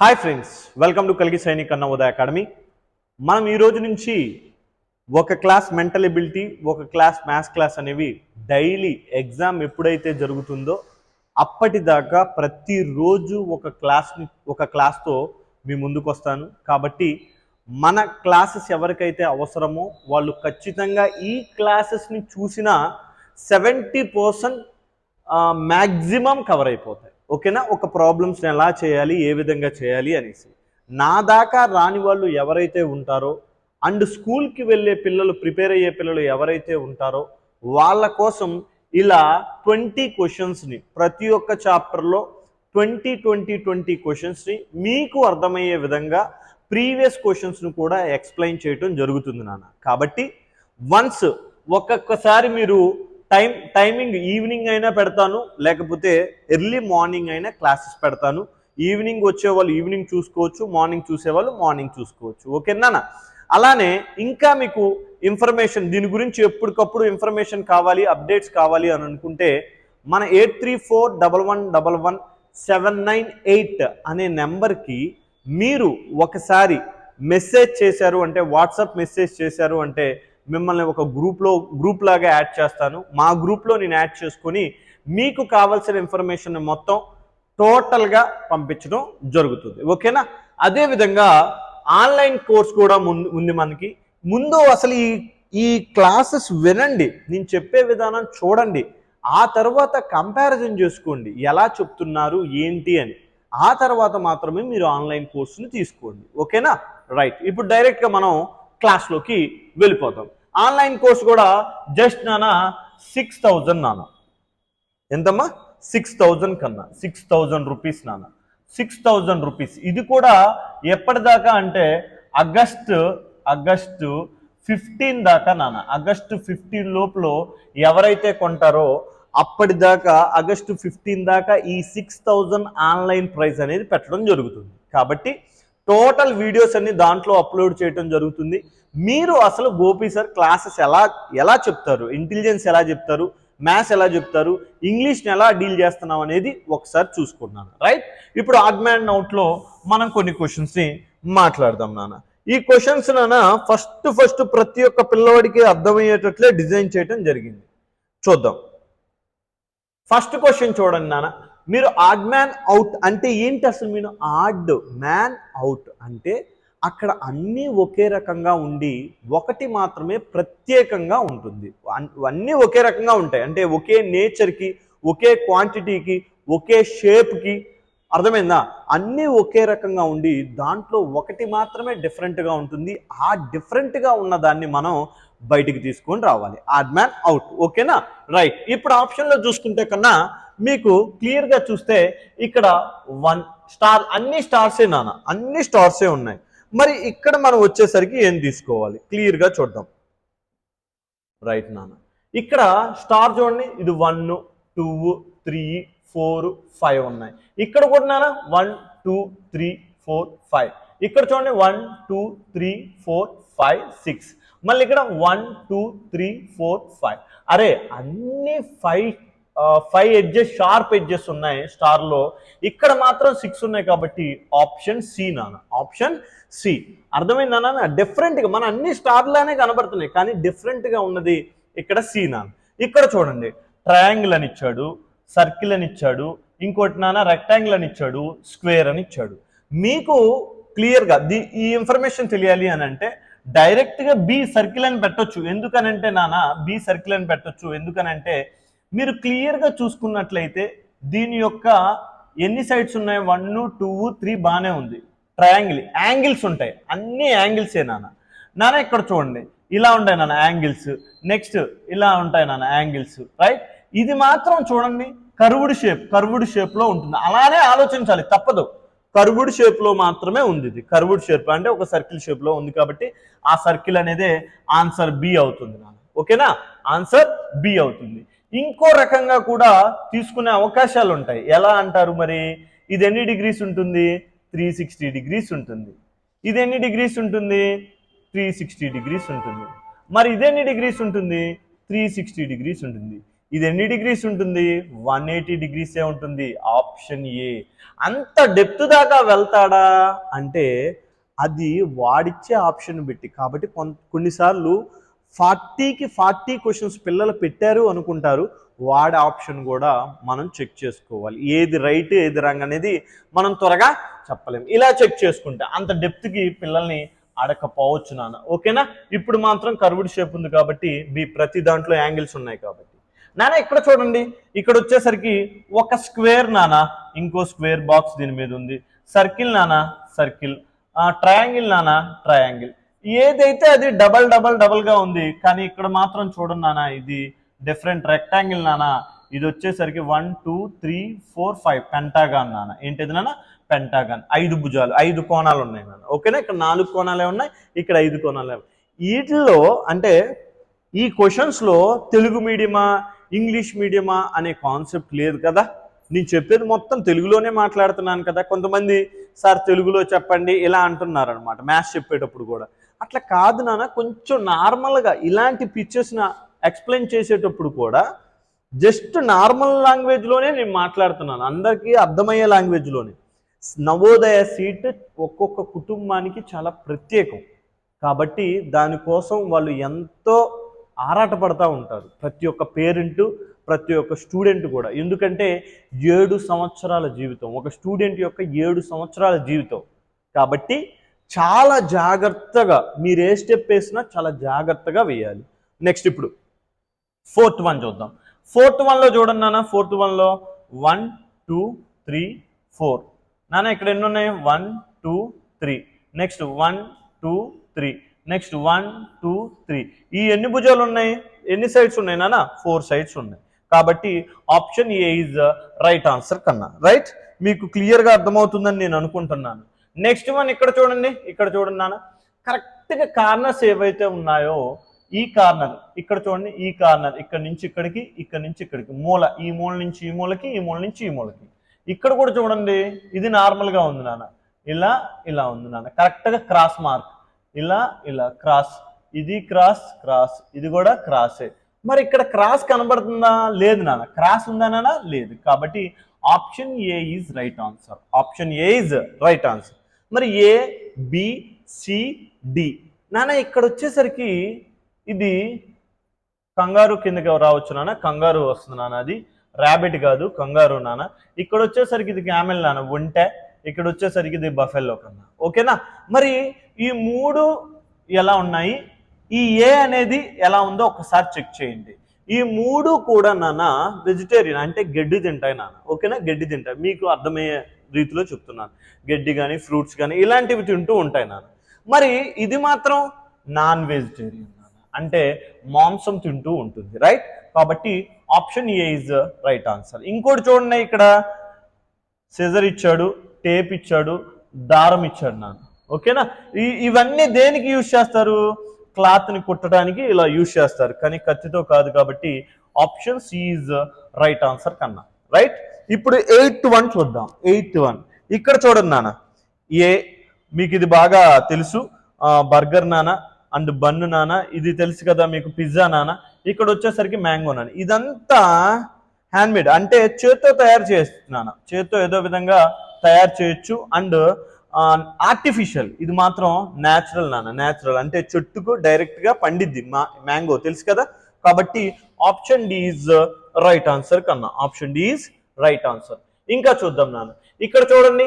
Hi friends welcome to కలిగి సైనిక్ అన్న ఉదయ academy. మనం ఈ రోజు నుంచి ఒక క్లాస్ మెంటల్ ఎబిలిటీ ఒక క్లాస్ మ్యాథ్స్ క్లాస్ అనేవి డైలీ ఎగ్జామ్ ఎప్పుడైతే జరుగుతుందో అప్పటిదాకా ప్రతిరోజు ఒక క్లాస్ని ఒక క్లాస్తో మీ ముందుకు వస్తాను. కాబట్టి మన క్లాసెస్ ఎవరికైతే అవసరమో వాళ్ళు ఖచ్చితంగా ఈ క్లాసెస్ని చూసిన సెవెంటీ పర్సెంట్ మ్యాక్సిమం కవర్ అయిపోతాయి. ఓకేనా? ఒక ప్రాబ్లమ్స్ని ఎలా చేయాలి? ఏ విధంగా చేయాలి అనేసి. నా దాకా రాని వాళ్ళు ఎవరైతే ఉంటారో అండ్ స్కూల్కి వెళ్ళే పిల్లలు ప్రిపేర్ అయ్యే పిల్లలు ఎవరైతే ఉంటారో వాళ్ళ కోసం ఇలా ట్వంటీ క్వశ్చన్స్ని ప్రతి ఒక్క చాప్టర్లో ట్వంటీ ట్వంటీ ట్వంటీ క్వశ్చన్స్ని మీకు అర్థమయ్యే విధంగా ప్రీవియస్ క్వశ్చన్స్ను కూడా ఎక్స్ప్లెయిన్ చేయటం జరుగుతుంది నాన్న. కాబట్టి వన్స్ ఒక్కొక్కసారి మీరు టైం టైమింగ్ ఈవినింగ్ అయినా పెడతాను లేకపోతే ఎర్లీ మార్నింగ్ అయినా క్లాసెస్ పెడతాను. ఈవినింగ్ వచ్చే వాళ్ళు ఈవినింగ్ చూసుకోవచ్చు మార్నింగ్ చూసేవాళ్ళు మార్నింగ్ చూసుకోవచ్చు. ఓకేనా అలానే ఇంకా మీకు ఇన్ఫర్మేషన్ దీని గురించి ఎప్పటికప్పుడు ఇన్ఫర్మేషన్ కావాలి అప్డేట్స్ కావాలి అని అనుకుంటే మన eight three four double one double one seven nine eight అనే నెంబర్కి మీరు ఒకసారి మెసేజ్ చేశారు అంటే వాట్సాప్ మెసేజ్ చేశారు అంటే మిమ్మల్ని ఒక గ్రూప్లో గ్రూప్ లాగా యాడ్ చేస్తాను. మా గ్రూప్లో నేను యాడ్ చేసుకొని మీకు కావాల్సిన ఇన్ఫర్మేషన్ మొత్తం టోటల్గా పంపించడం జరుగుతుంది. ఓకేనా? అదేవిధంగా ఆన్లైన్ కోర్స్ కూడా ముందు ఉంది మనకి. ముందు అసలు ఈ ఈ క్లాసెస్ వినండి. నేను చెప్పే విధానం చూడండి. ఆ తర్వాత కంపారిజన్ చేసుకోండి. ఎలా చెప్తున్నారు ఏంటి అని. ఆ తర్వాత మాత్రమే మీరు ఆన్లైన్ కోర్సును తీసుకోండి. ఓకేనా? రైట్ ఇప్పుడు డైరెక్ట్గా మనం క్లాస్లోకి వెళ్ళిపోతాం. ఆన్లైన్ కోర్స్ కూడా జస్ట్ నాన్న సిక్స్ థౌజండ్ నాన్న. ఎంతమ్మా? సిక్స్ థౌజండ్ కన్నా. సిక్స్ థౌజండ్ రూపీస్ నాన్న. Six thousand rupees. ఇది కూడా ఎప్పటిదాకా అంటే ఆగస్ట్ ఆగస్టు ఫిఫ్టీన్ దాకా నాన్న. ఆగస్టు ఫిఫ్టీన్ లోపల ఎవరైతే కొంటారో అప్పటిదాకా ఆగస్టు ఫిఫ్టీన్ దాకా ఈ సిక్స్ థౌజండ్ ఆన్లైన్ ప్రైస్ అనేది పెట్టడం జరుగుతుంది. కాబట్టి టోటల్ వీడియోస్ అన్ని దాంట్లో అప్లోడ్ చేయడం జరుగుతుంది. మీరు అసలు గోపి సార్ క్లాసెస్ ఎలా ఎలా చెప్తారు? ఇంటెలిజెన్స్ ఎలా చెప్తారు? మ్యాథ్స్ ఎలా చెప్తారు? ఇంగ్లీష్ని ఎలా డీల్ చేస్తున్నాం అనేది ఒకసారి చూసుకుంటున్నాను. రైట్ ఇప్పుడు ఆగ్మాండ్ నౌట్లో మనం కొన్ని క్వశ్చన్స్ని మాట్లాడదాం నాన్న. ఈ క్వశ్చన్స్ నాన్న ఫస్ట్ ఫస్ట్ ప్రతి ఒక్క పిల్లవాడికి అర్థమయ్యేటట్లే డిజైన్ చేయడం జరిగింది. చూద్దాం. ఫస్ట్ క్వశ్చన్ చూడండి నాన్న. మీరు ఆడ్ మ్యాన్ అవుట్ అంటే ఏంటి అసలు మీరు? ఆడ్ మ్యాన్ అవుట్ అంటే అక్కడ అన్నీ ఒకే రకంగా ఉండి ఒకటి మాత్రమే ప్రత్యేకంగా ఉంటుంది. అన్- అన్నీ ఒకే రకంగా ఉంటాయి. అంటే ఒకే నేచర్కి ఒకే క్వాంటిటీకి ఒకే షేప్కి అర్థమైందా? అన్నీ ఒకే రకంగా ఉండి దాంట్లో ఒకటి మాత్రమే డిఫరెంట్గా ఉంటుంది. ఆ డిఫరెంట్గా ఉన్న దాన్ని మనం బయటికి తీసుకొని రావాలి. Odd man out. ఓకేనా? రైట్. ఇప్పుడు ఆప్షన్లో చూసుకుంటే కన్నా మీకు క్లియర్గా చూస్తే ఇక్కడ వన్ స్టార్ అన్ని స్టార్సే నాన్న. అన్ని స్టార్సే ఉన్నాయి. మరి ఇక్కడ మనం వచ్చేసరికి ఏం తీసుకోవాలి? క్లియర్గా చూద్దాం. రైట్ నాన్న. ఇక్కడ స్టార్ చూడండి. ఇది one two three four five ఉన్నాయి. ఇక్కడ కూడా నాన్న one two three four five. ఇక్కడ చూడండి. One two three four five six. మళ్ళీ ఇక్కడ one two three four five. అరే అన్ని five five edges sharp edges ఉన్నాయి స్టార్లో. ఇక్కడ మాత్రం సిక్స్ ఉన్నాయి కాబట్టి ఆప్షన్ సి నాన్న. Option C. అర్థమైందా నాన్న? డిఫరెంట్గా మన అన్ని స్టార్లానే కనబడుతున్నాయి కానీ డిఫరెంట్గా ఉన్నది ఇక్కడ సి నాన్న. ఇక్కడ చూడండి ట్రయాంగిల్ అని ఇచ్చాడు సర్కిల్ అని ఇచ్చాడు ఇంకోటి నాన్న రెక్టాంగిల్ అని ఇచ్చాడు స్క్వేర్ అని ఇచ్చాడు. మీకు క్లియర్గా ది ఈ ఇన్ఫర్మేషన్ తెలియాలి అని అంటే డైరెక్ట్గా బి సర్కిల్ అని పెట్టొచ్చు. ఎందుకనంటే నాన్న బి సర్కిల్ అని పెట్టొచ్చు. ఎందుకనంటే మీరు క్లియర్గా చూసుకున్నట్లయితే దీని యొక్క ఎన్ని సైడ్స్ ఉన్నాయి? వన్ టూ త్రీ బాగానే ఉంది. ట్రయాంగిల్ యాంగిల్స్ ఉంటాయి. అన్ని యాంగిల్సే నాన్న నాన్న ఇక్కడ చూడండి. ఇలా ఉంటాయి నాన్న యాంగిల్స్ నెక్స్ట్ ఇలా ఉంటాయి నాన్న యాంగిల్స్ రైట్ ఇది మాత్రం చూడండి. కర్వుడ్ షేప్ కర్వుడ్ షేప్లో ఉంటుంది. అలానే ఆలోచించాలి. తప్పదు. కర్వుడ్ షేప్లో మాత్రమే ఉంది ఇది. కర్వుడ్ షేప్ అంటే ఒక సర్కిల్ షేప్లో ఉంది కాబట్టి ఆ సర్కిల్ అనేది ఆన్సర్ బి అవుతుంది నాన్న. ఓకేనా? ఆన్సర్ బి అవుతుంది. ఇంకో రకంగా కూడా తీసుకునే అవకాశాలు ఉంటాయి. ఎలా అంటారు మరి? ఇది ఎన్ని డిగ్రీస్ ఉంటుంది? త్రీ సిక్స్టీ డిగ్రీస్ ఉంటుంది. ఇది ఎన్ని డిగ్రీస్ ఉంటుంది? త్రీ సిక్స్టీ డిగ్రీస్ ఉంటుంది. మరి ఇది ఎన్ని డిగ్రీస్ ఉంటుంది? త్రీ సిక్స్టీ డిగ్రీస్ ఉంటుంది. ఇది ఎన్ని డిగ్రీస్ ఉంటుంది? వన్ ఎయిటీ డిగ్రీసే ఉంటుంది. Option A. అంత డెప్త్ దాకా వెళ్తాడా? అంటే అది వాడిచ్చే ఆప్షన్ పెట్టి. కాబట్టి కొన్ కొన్నిసార్లు ఫార్టీకి ఫార్టీ క్వశ్చన్స్ పిల్లలు పెట్టారు అనుకుంటారు. వాడి ఆప్షన్ కూడా మనం చెక్ చేసుకోవాలి. ఏది రైట్ ఏది రాంగ్ అనేది మనం త్వరగా చెప్పలేము ఇలా చెక్ చేసుకుంటే అంత డెప్త్కి పిల్లల్ని అడకపోవచ్చు నాన్న. ఓకేనా? ఇప్పుడు మాత్రం కర్వుడ్ షేప్ ఉంది కాబట్టి మీ ప్రతి దాంట్లో యాంగిల్స్ ఉన్నాయి కాబట్టి. నానా ఇక్కడ చూడండి. ఇక్కడ వచ్చేసరికి ఒక స్క్వేర్ నాన్న ఇంకో స్క్వేర్ బాక్స్ దీని మీద ఉంది. సర్కిల్ నాన్న సర్కిల్. ట్రయాంగిల్ నానా ట్రయాంగిల్. ఏదైతే అది డబల్ డబల్ డబల్గా ఉంది కానీ ఇక్కడ మాత్రం చూడండి నానా ఇది డిఫరెంట్ రెక్టాంగిల్ నానా. ఇది వచ్చేసరికి one two three four five pentagon నాన్న ఏంటిది నాన్న పెంటాగాన్. ఐదు భుజాలు ఐదు కోణాలు ఉన్నాయి నాన్న ఓకేనా? ఇక్కడ నాలుగు కోణాలే ఉన్నాయి ఇక్కడ ఐదు కోణాలే ఉన్నాయి. అంటే ఈ క్వశ్చన్స్లో తెలుగు మీడియమా ఇంగ్లీష్ మీడియమా అనే కాన్సెప్ట్ లేదు కదా? నేను చెప్పేది మొత్తం తెలుగులోనే మాట్లాడుతున్నాను కదా. కొంతమంది సార్ తెలుగులో చెప్పండి ఇలా అంటున్నారు అనమాట మ్యాథ్స్ చెప్పేటప్పుడు కూడా. అట్లా కాదు నాన్న కొంచెం నార్మల్గా ఇలాంటి పిక్చర్స్ని ఎక్స్ప్లెయిన్ చేసేటప్పుడు కూడా జస్ట్ నార్మల్ లాంగ్వేజ్లోనే నేను మాట్లాడుతున్నాను. అందరికీ అర్థమయ్యే లాంగ్వేజ్లోనే. నవోదయ సీట్ ఒక్కొక్క కుటుంబానికి చాలా ప్రత్యేకం. కాబట్టి దానికోసం వాళ్ళు ఎంతో ఆరాటపడతా ఉంటారు. ప్రతి ఒక్క పేరెంట్ ప్రతి ఒక్క స్టూడెంట్ కూడా. ఎందుకంటే ఏడు సంవత్సరాల జీవితం ఒక స్టూడెంట్ యొక్క ఏడు సంవత్సరాల జీవితం. కాబట్టి చాలా జాగ్రత్తగా మీరు ఏ స్టెప్ వేసినా చాలా జాగ్రత్తగా వేయాలి. నెక్స్ట్ ఇప్పుడు ఫోర్త్ వన్ చూద్దాం. ఫోర్త్ వన్లో చూడండి నాన్న ఫోర్త్ వన్లో వన్ టూ త్రీ ఫోర్. నాన్న ఇక్కడ ఎన్ని ఉన్నాయి? One two three. Next one two three. Next one two three. ఈ ఎన్ని భుజాలు ఉన్నాయి? ఎన్ని సైడ్స్ ఉన్నాయి నాన్న ఫోర్ సైడ్స్ ఉన్నాయి. కాబట్టి option A is right answer కన్నా. రైట్ మీకు క్లియర్గా అర్థమవుతుందని నేను అనుకుంటున్నాను. నెక్స్ట్ వన్ ఇక్కడ చూడండి. ఇక్కడ చూడండి నాన్న కరెక్ట్గా కార్నర్స్ ఏవైతే ఉన్నాయో ఈ కార్నర్ ఇక్కడ చూడండి. ఈ కార్నర్ ఇక్కడ నుంచి ఇక్కడికి ఇక్కడ నుంచి ఇక్కడికి. మూల. ఈ మూల నుంచి ఈ మూలకి ఈ మూల నుంచి ఈ మూలకి. ఇక్కడ కూడా చూడండి. ఇది నార్మల్గా ఉంది నాన్న ఇలా ఇలా ఉంది నాన్న కరెక్ట్గా క్రాస్ మార్క్ ఇలా ఇలా క్రాస్. ఇది క్రాస్ క్రాస్. ఇది కూడా క్రాసే. మరి ఇక్కడ క్రాస్ కనబడుతుందా? లేదు నాన్న. క్రాస్ ఉందా నాన్న? లేదు. కాబట్టి option A is right answer. Option A is right answer. మరి ఏ బి సి డి. నాన్న ఇక్కడ వచ్చేసరికి ఇది కంగారు కిందకి రావచ్చు నాన్న. కంగారు వస్తుంది నాన్న అది. ర్యాబిట్ కాదు కంగారు నాన్న. ఇక్కడ వచ్చేసరికి ఇది క్యామెల్ నాన్న. ఒంటె. ఇక్కడ వచ్చేసరికి ఇది బఫెల్లో కన్నా ఓకేనా? మరి ఈ మూడు ఎలా ఉన్నాయి? ఈ ఏ అనేది ఎలా ఉందో ఒకసారి చెక్ చేయండి. ఈ మూడు కూడా నాన్న వెజిటేరియన్ అంటే గడ్డి తింటాయి నాన్న. ఓకేనా? గడ్డి తింటాయి. మీకు అర్థమయ్యే రీతిలో చెప్తున్నాను. గడ్డి కానీ ఫ్రూట్స్ కానీ ఇలాంటివి తింటూ ఉంటాయి నాన్న. మరి ఇది మాత్రం నాన్ వెజిటేరియన్ అంటే మాంసం తింటూ ఉంటుంది రైట్ కాబట్టి option A is right answer ఇంకోటి చూడండి ఇక్కడ. సిజర్ ఇచ్చాడు. టేప్ ఇచ్చాడు దారం ఇచ్చాడు నాన్న. ఓకేనా? ఈ ఇవన్నీ దేనికి యూజ్ చేస్తారు? క్లాత్ని కుట్టడానికి ఇలా యూజ్ చేస్తారు. కానీ కత్తితో కాదు కాబట్టి option C is right answer కన్నా. రైట్? ఇప్పుడు ఎయిత్ వన్ చూద్దాం. Eighth one. ఇక్కడ చూడండి నాన్న. ఏ మీకు ఇది బాగా తెలుసు. బర్గర్ నాన్న అండ్ బన్ను నాన్న. ఇది తెలుసు కదా మీకు పిజ్జా నాన్న. ఇక్కడ వచ్చేసరికి మ్యాంగో నాన్న. ఇదంతా హ్యాండ్మేడ్. అంటే చేత్తో తయారు చేస్తున్నాను. చేత్తో ఏదో విధంగా తయారు చేయొచ్చు. అండ్ ఆర్టిఫిషియల్ ఇది మాత్రం న్యాచురల్ నాన్న న్యాచురల్ అంటే చెట్టుకు డైరెక్ట్గా పండిద్ది. మా మ్యాంగో తెలుసు కదా? కాబట్టి option D is right answer కన్నా. Option D is right answer ఇంకా చూద్దాం నాన్న. ఇక్కడ చూడండి.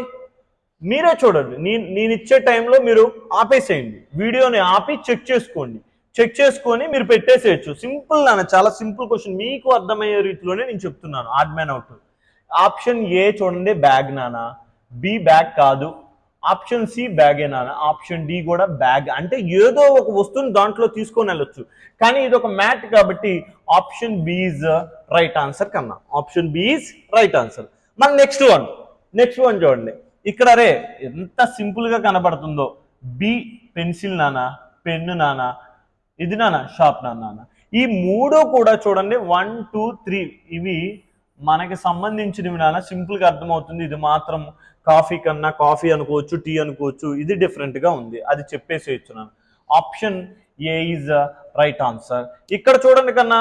మీరే చూడండి. నేను నేను ఇచ్చే టైంలో మీరు ఆపేసేయండి. వీడియోని ఆపి చెక్ చేసుకోండి. చెక్ చేసుకొని మీరు పెట్టేసేయచ్చు. సింపుల్ నాన్న. చాలా సింపుల్ క్వశ్చన్ మీకు అర్థమయ్యే రీతిలోనే నేను చెప్తున్నాను. Odd man out option A చూడండి. బ్యాగ్ నానా బి బ్యాగ్ కాదు. ఆప్షన్ సి బ్యాగే నాన్న. ఆప్షన్ డి కూడా బ్యాగ్. అంటే ఏదో ఒక వస్తువుని దాంట్లో తీసుకొని వెళ్ళొచ్చు. కానీ ఇది ఒక మ్యాట్ కాబట్టి option B is right answer కన్నా. Option B is right answer. మన నెక్స్ట్ వన్. నెక్స్ట్ వన్ చూడండి. ఇక్కడ రే ఎంత సింపుల్గా కనబడుతుందో. బి పెన్సిల్ నానా పెన్ను నానా ఇది నానా షాప్ నాన్న. ఈ మూడు కూడా చూడండి. One two three. ఇవి మనకి సంబంధించినవి నాన్న సింపుల్గా అర్థమవుతుంది. ఇది మాత్రం కాఫీ కన్నా కాఫీ అనుకోవచ్చు టీ అనుకోవచ్చు ఇది డిఫరెంట్గా ఉంది. అది చెప్పేసేయచ్చు నాన్న. Option A is right answer ఇక్కడ చూడండి కన్నా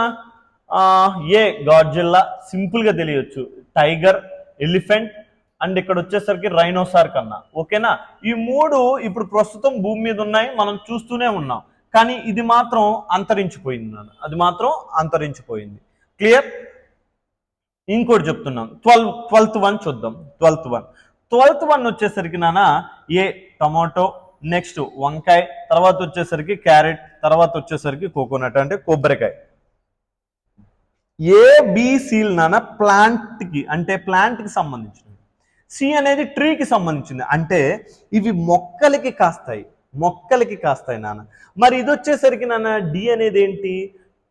ఏ గాడ్జిల్లా సింపుల్గా తెలియచ్చు. టైగర్ ఎలిఫెంట్ అండ్ ఇక్కడ వచ్చేసరికి రైనోసార్ కన్నా. ఓకేనా? ఈ మూడు ఇప్పుడు ప్రస్తుతం భూమి మీద ఉన్నాయి మనం చూస్తూనే ఉన్నాం. కానీ ఇది మాత్రం అంతరించిపోయింది అది మాత్రం అంతరించిపోయింది. క్లియర్ ఇంకోటి చెప్తున్నాం. ట్వెల్వ్ ట్వెల్త్ వన్ చూద్దాం. Twelfth one. ట్వెల్త్ వన్ వచ్చేసరికి నాన్న ఏ టమాటో నెక్స్ట్ వంకాయ తర్వాత వచ్చేసరికి క్యారెట్ తర్వాత వచ్చేసరికి కోకోనట్ అంటే కొబ్బరికాయ. ఏ బీసీలు నాన్న ప్లాంట్కి అంటే ప్లాంట్కి సంబంధించినవి. సి అనేది ట్రీకి సంబంధించింది. అంటే ఇవి మొక్కలకి కాస్తాయి. మొక్కలకి కాస్తాయి నాన్న. మరి ఇది వచ్చేసరికి నాన్న డి అనేది ఏంటి?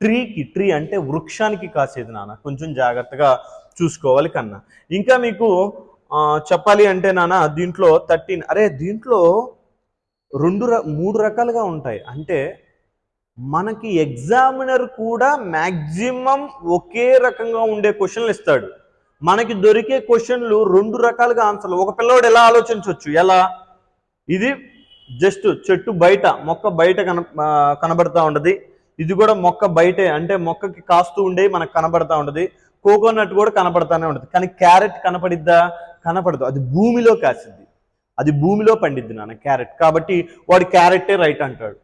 ట్రీకి ట్రీ అంటే వృక్షానికి కాసేది నాన్న. కొంచెం జాగ్రత్తగా చూసుకోవాలి కన్నా. ఇంకా మీకు చెప్పాలి అంటే నాన్న దీంట్లో థర్టీన్ అరే దీంట్లో రెండు ర- మూడు రకాలుగా ఉంటాయి. అంటే మనకి ఎగ్జామినర్ కూడా మ్యాక్సిమం ఒకే రకంగా ఉండే క్వశ్చన్లు ఇస్తాడు. మనకి దొరికే క్వశ్చన్లు రెండు రకాలుగా ఆన్సర్లు. ఒక పిల్లవాడు ఎలా ఆలోచించవచ్చు ఎలా? ఇది జస్ట్ చెట్టు బయట మొక్క బయట కన కనబడుతూ కనబడతా ఉండదు ఇది కూడా మొక్క బయటే అంటే మొక్కకి కాస్తూ ఉండే మనకు కనబడతా ఉండదు కోకోనట్ కూడా కనబడతానే ఉంటుంది. కానీ క్యారెట్ కనపడిద్దా? కనపడదు. అది భూమిలో కాసిద్ది అది భూమిలో పండిద్ది నాన్న క్యారెట్. కాబట్టి వాడు క్యారెట్టే రైట్ అంటాడు.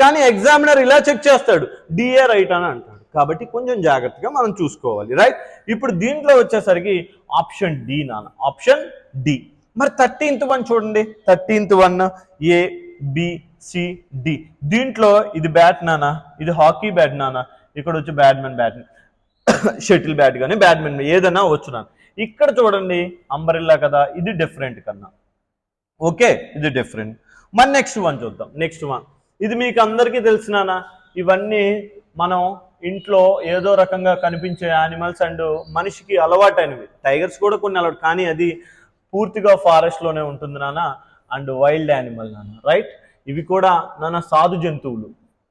కానీ ఎగ్జామినర్ ఇలా చెక్ చేస్తాడు. డిఏ రైట్ అని అంటాడు. కాబట్టి కొంచెం జాగ్రత్తగా మనం చూసుకోవాలి. రైట్? ఇప్పుడు దీంట్లో వచ్చేసరికి ఆప్షన్ డి నాన్న. Option D. మరి థర్టీన్త్ వన్ చూడండి. Thirteenth one A B C D దీంట్లో ఇది బ్యాట్ నానా ఇది హాకీ బ్యాట్ నానా ఇక్కడ వచ్చి బ్యాడ్మిన్ బ్యాట్ షటిల్ బ్యాట్ కానీ బ్యాడ్మింటన్ ఏదైనా వచ్చు నాన్న. ఇక్కడ చూడండి అంబరిల్లా కదా ఇది డిఫరెంట్ కన్నా. ఓకే ఇది డిఫరెంట్. మన నెక్స్ట్ వన్ చూద్దాం నెక్స్ట్ వన్. ఇది మీకు అందరికీ తెలిసినానా ఇవన్నీ మనం ఇంట్లో ఏదో రకంగా కనిపించే యానిమల్స్ అండ్ మనిషికి అలవాటైనవి. టైగర్స్ కూడా కొన్ని అలవాటు కానీ అది పూర్తిగా ఫారెస్ట్లోనే ఉంటుంది నాన్న అండ్ వైల్డ్ యానిమల్ నాన్న రైట్? ఇవి కూడా నాన్న సాధు జంతువులు.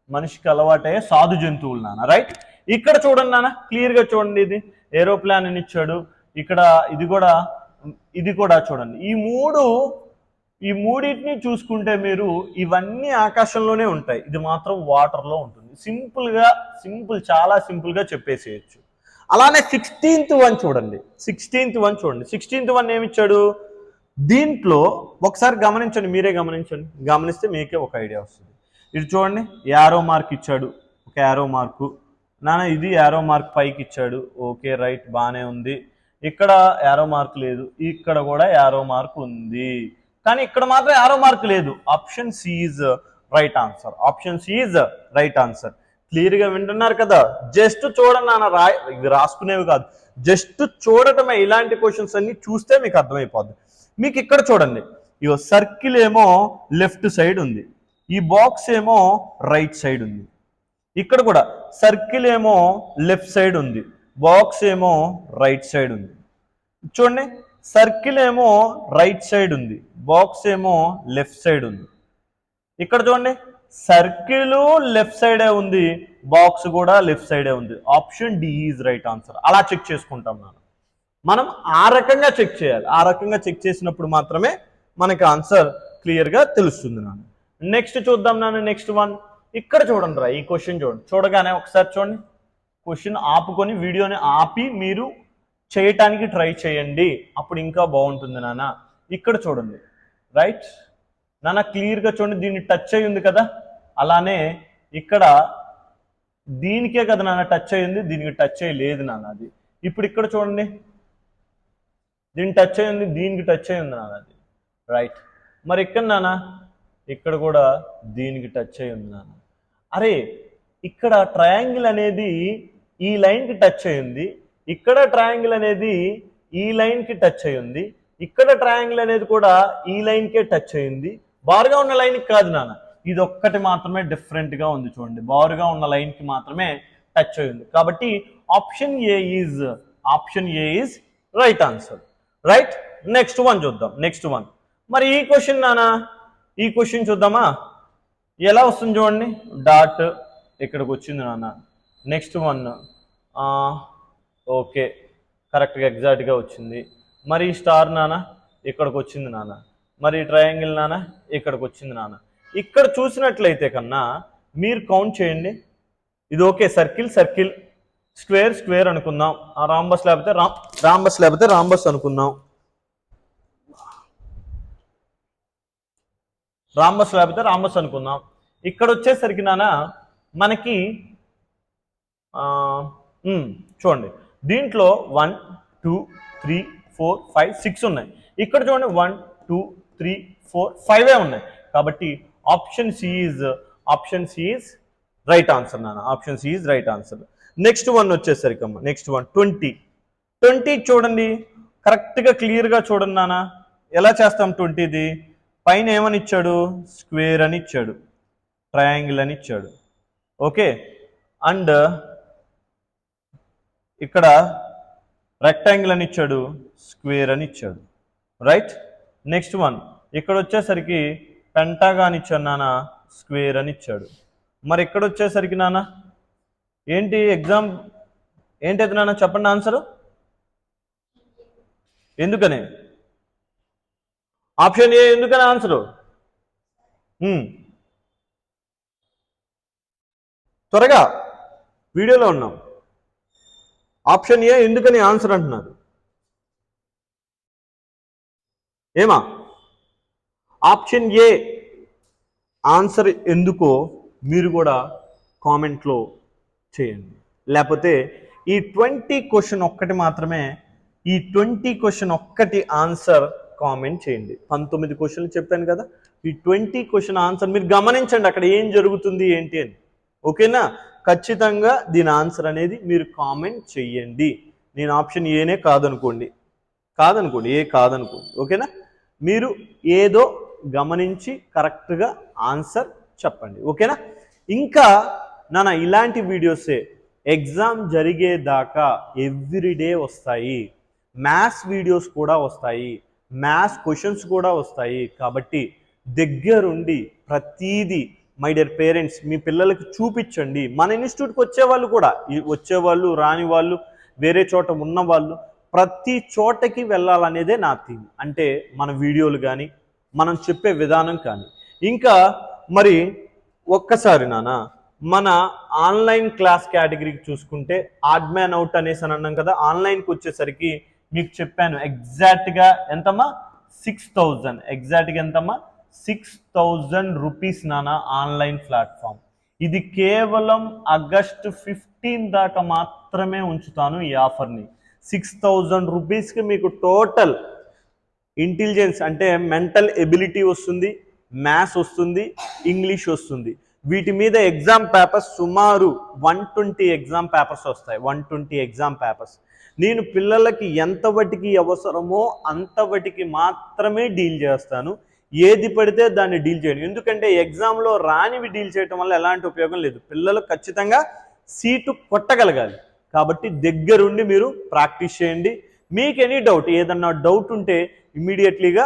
మనిషికి అలవాటయ్యే సాధు జంతువులు నాన్న రైట్ ఇక్కడ చూడండి నాన్న క్లియర్గా చూడండి ఇది. ఏరోప్లాన్ అని ఇచ్చాడు. ఇక్కడ ఇది కూడా ఇది కూడా చూడండి. ఈ మూడు ఈ మూడింటిని చూసుకుంటే మీరు ఇవన్నీ ఆకాశంలోనే ఉంటాయి. ఇది మాత్రం వాటర్లో ఉంటుంది. సింపుల్గా సింపుల్ చాలా సింపుల్గా చెప్పేసేయచ్చు. అలానే సిక్స్టీన్త్ వన్ చూడండి. సిక్స్టీన్త్ వన్ చూడండి. సిక్స్టీన్త్ వన్ ఏమిచ్చాడు? దీంట్లో ఒకసారి గమనించండి మీరే గమనించండి. గమనిస్తే మీకే ఒక ఐడియా వస్తుంది. ఇది చూడండి యారో మార్క్ ఇచ్చాడు. ఒక యారో మార్కు నాన్న ఇది యారో మార్క్ పైకి ఇచ్చాడు. ఓకే రైట్ బాగానే ఉంది. ఇక్కడ యారో మార్క్ లేదు. ఇక్కడ కూడా యారో మార్క్ ఉంది. కానీ ఇక్కడ మాత్రం యారో మార్క్ లేదు. Option C is right answer option C is right answer క్లియర్గా వింటున్నారు కదా? జస్ట్ చూడండి నాన్న రా ఇవి రాసుకునేవి కాదు. జస్ట్ చూడటమే ఇలాంటి క్వశ్చన్స్ అన్ని చూస్తే మీకు అర్థమైపోద్ది. మీకు ఇక్కడ చూడండి. ఇగో సర్కిల్ ఏమో లెఫ్ట్ సైడ్ ఉంది. ఈ బాక్స్ ఏమో రైట్ సైడ్ ఉంది. ఇక్కడ కూడా సర్కిల్ ఏమో లెఫ్ట్ సైడ్ ఉంది. బాక్స్ ఏమో రైట్ సైడ్ ఉంది. చూడండి సర్కిల్ ఏమో రైట్ సైడ్ ఉంది. బాక్స్ ఏమో లెఫ్ట్ సైడ్ ఉంది. ఇక్కడ చూడండి సర్కిల్ లెఫ్ట్ సైడే ఉంది బాక్స్ కూడా లెఫ్ట్ సైడే ఉంది. Option D is right answer. అలా చెక్ చేసుకుంటాం మనం. మనం ఆ రకంగా చెక్ చేయాలి. ఆ రకంగా చెక్ చేసినప్పుడు మాత్రమే మనకి ఆన్సర్ క్లియర్గా తెలుస్తుంది నాన్న. నెక్స్ట్ చూద్దాం నాన్న నెక్స్ట్ వన్. ఇక్కడ చూడండి రా ఈ క్వశ్చన్ చూడండి. చూడగానే ఒకసారి చూడండి. క్వశ్చన్ ఆపుకొని వీడియోని ఆపి మీరు చేయటానికి ట్రై చేయండి. అప్పుడు ఇంకా బాగుంటుంది నాన్న. ఇక్కడ చూడండి. రైట్? నాన్న క్లియర్గా చూడండి. దీన్ని టచ్ అయి ఉంది కదా? అలానే ఇక్కడ దీనికే కదా నాన్న టచ్ అయ్యింది. దీనికి టచ్ అయ్యి లేదు నాన్న అది. ఇప్పుడు ఇక్కడ చూడండి. దీన్ని టచ్ అయ్యింది దీనికి టచ్ అయ్యింది నాన్న అది. రైట్ మరి ఇక్కడ నాన్న? ఇక్కడ కూడా దీనికి టచ్ అయ్యింది నాన్న. అరే ఇక్కడ ట్రయాంగిల్ అనేది ఈ లైన్కి టచ్ అయ్యింది ఇక్కడ ట్రయాంగిల్ అనేది ఈ లైన్కి టచ్ అయ్యింది ఇక్కడ ట్రయాంగిల్ అనేది కూడా ఈ లైన్కే టచ్ అయ్యింది బారుగా ఉన్న లైన్కి కాదు నాన్న. ఇది ఒక్కటి మాత్రమే డిఫరెంట్గా ఉంది చూడండి. బారుగా ఉన్న లైన్కి మాత్రమే టచ్ అయ్యింది కాబట్టి option A is option A is right answer right next one చూద్దాం. నెక్స్ట్ వన్ మరి ఈ క్వశ్చన్ నానా? ఈ క్వశ్చన్ చూద్దామా? ఎలా వస్తుంది చూడండి. డాట్ ఇక్కడికి వచ్చింది నాన్న. Next one okay. కరెక్ట్గా ఎగ్జాక్ట్గా వచ్చింది. మరి స్టార్ నాన్న ఇక్కడికి వచ్చింది నాన్న. మరి ట్రయాంగిల్ నాన్న ఇక్కడికి వచ్చింది నాన్న. ఇక్కడ చూసినట్లయితే కన్నా మీరు కౌంట్ చేయండి. ఇది okay circle circle square square అనుకుందాం. ఆ రాంబస్ లేకపోతే రామ్ రాంబస్ లేకపోతే రాంబస్ అనుకుందాం. రాంబస్ లేకపోతే రాంబస్ అనుకుందాం. ఇక్కడ వచ్చేసరికి నాన్న మనకి చూడండి. దీంట్లో one two three four five six ఉన్నాయి. ఇక్కడ చూడండి వన్ టూ త్రీ ఫోర్ ఫైవే ఉన్నాయి. కాబట్టి option C is option C is right answer నాన్న. Option C is right answer. Next one వచ్చేసరికి అమ్మ. నెక్స్ట్ వన్ ట్వంటీ ట్వంటీ చూడండి. కరెక్ట్గా క్లియర్గా చూడండి నాన్న. ఎలా చేస్తాం ట్వంటీది పైన ఏమని ఇచ్చాడు స్క్వేర్ అని ఇచ్చాడు. ట్రయాంగిల్ అని ఇచ్చాడు. ఓకే అండ్ ఇక్కడ రెక్టాంగిల్ అని ఇచ్చాడు. స్క్వేర్ అని ఇచ్చాడు. రైట్ నెక్స్ట్ వన్ ఇక్కడ వచ్చేసరికి పెంటాగా అని ఇచ్చాడు నాన్న. స్క్వేర్ అని ఇచ్చాడు. మరి ఇక్కడ వచ్చేసరికి నాన్న? ఏంటి ఎగ్జామ్? ఏంటి అది నాన్న? చెప్పండి ఆన్సర్. ఎందుకని? ఆప్షన్ ఏ ఎందుకని ఆన్సరు? త్వరగా వీడియోలో ఉన్నాం. ఆప్షన్ ఏ ఎందుకని ఆన్సర్ అంటున్నారు? ఏమా? ఆప్షన్ ఏ ఆన్సర్ ఎందుకో మీరు కూడా కామెంట్లో చేయండి. లేకపోతే ఈ ట్వంటీ క్వశ్చన్ ఒక్కటి మాత్రమే ఈ ట్వంటీ క్వశ్చన్ ఒక్కటి ఆన్సర్ కామెంట్ చేయండి. పంతొమ్మిది క్వశ్చన్లు చెప్పాను కదా ఈ ట్వంటీ క్వశ్చన్ ఆన్సర్ మీరు గమనించండి అక్కడ ఏం జరుగుతుంది ఏంటి అని. ఓకేనా? ఖచ్చితంగా దీని ఆన్సర్ అనేది మీరు కామెంట్ చెయ్యండి నేను ఆప్షన్ ఏనే కాదనుకోండి. కాదనుకోండి ఏ కాదనుకోండి. ఓకేనా? మీరు ఏదో గమనించి కరెక్ట్గా ఆన్సర్ చెప్పండి. ఓకేనా? ఇంకా నాన్న ఇలాంటి వీడియోసే. ఎగ్జామ్ జరిగేదాకా ఎవ్రీడే వస్తాయి. మ్యాథ్స్ వీడియోస్ కూడా వస్తాయి. మ్యాథ్స్ క్వశ్చన్స్ కూడా వస్తాయి. కాబట్టి దగ్గరుండి ప్రతీది మై డియర్ పేరెంట్స్ మీ పిల్లలకి చూపించండి. మన ఇన్స్టిట్యూట్కి వచ్చేవాళ్ళు కూడా ఈ వచ్చేవాళ్ళు రాని వాళ్ళు వేరే చోట ఉన్నవాళ్ళు ప్రతి చోటకి వెళ్ళాలనేదే నా థీమ్. అంటే మన వీడియోలు కానీ మనం చెప్పే విధానం కానీ. ఇంకా మరి ఒక్కసారి నానా మన ఆన్లైన్ క్లాస్ కేటగిరీకి చూసుకుంటే ఆడ్ మ్యాన్ అవుట్ అనేసి అని అన్నాం కదా ఆన్లైన్కి వచ్చేసరికి మీకు చెప్పాను ఎగ్జాక్ట్గా ఎంతమ్మా? Six thousand. ఎగ్జాక్ట్గా ఎంతమ్మా? సిక్స్ థౌజండ్ రూపీస్ నానా ఆన్లైన్ ప్లాట్ఫామ్. ఇది కేవలం ఆగస్ట్ ఫిఫ్టీన్ దాకా మాత్రమే ఉంచుతాను ఈ ఆఫర్ని. సిక్స్ థౌజండ్ రూపీస్కి మీకు టోటల్ ఇంటెలిజెన్స్ అంటే మెంటల్ ఎబిలిటీ వస్తుంది మ్యాథ్స్ వస్తుంది ఇంగ్లీష్ వస్తుంది. వీటి మీద ఎగ్జామ్ పేపర్స్ సుమారు వన్ ట్వంటీ ఎగ్జామ్ పేపర్స్ వస్తాయి. One twenty exam papers. నేను పిల్లలకి ఎంతవటికి అవసరమో అంతవటికి మాత్రమే డీల్ చేస్తాను. ఏది పడితే దాన్ని డీల్ చేయను. ఎందుకంటే ఎగ్జామ్లో రానివి డీల్ చేయటం వల్ల ఎలాంటి ఉపయోగం లేదు. పిల్లలు ఖచ్చితంగా సీటు కొట్టగలగాలి. కాబట్టి దగ్గరుండి మీరు ప్రాక్టీస్ చేయండి. మీకు ఎనీ డౌట్ ఏదన్నా డౌట్ ఉంటే ఇమీడియట్లీగా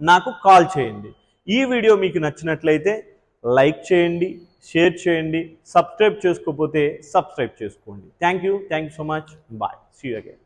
నాకు కాల్ చేయండి. ఈ వీడియో మీకు నచ్చినట్లయితే లైక్ చేయండి షేర్ చేయండి సబ్స్క్రైబ్ చేసుకోకపోతే సబ్స్క్రైబ్ చేసుకోండి. Thank you thank you so much bye see you again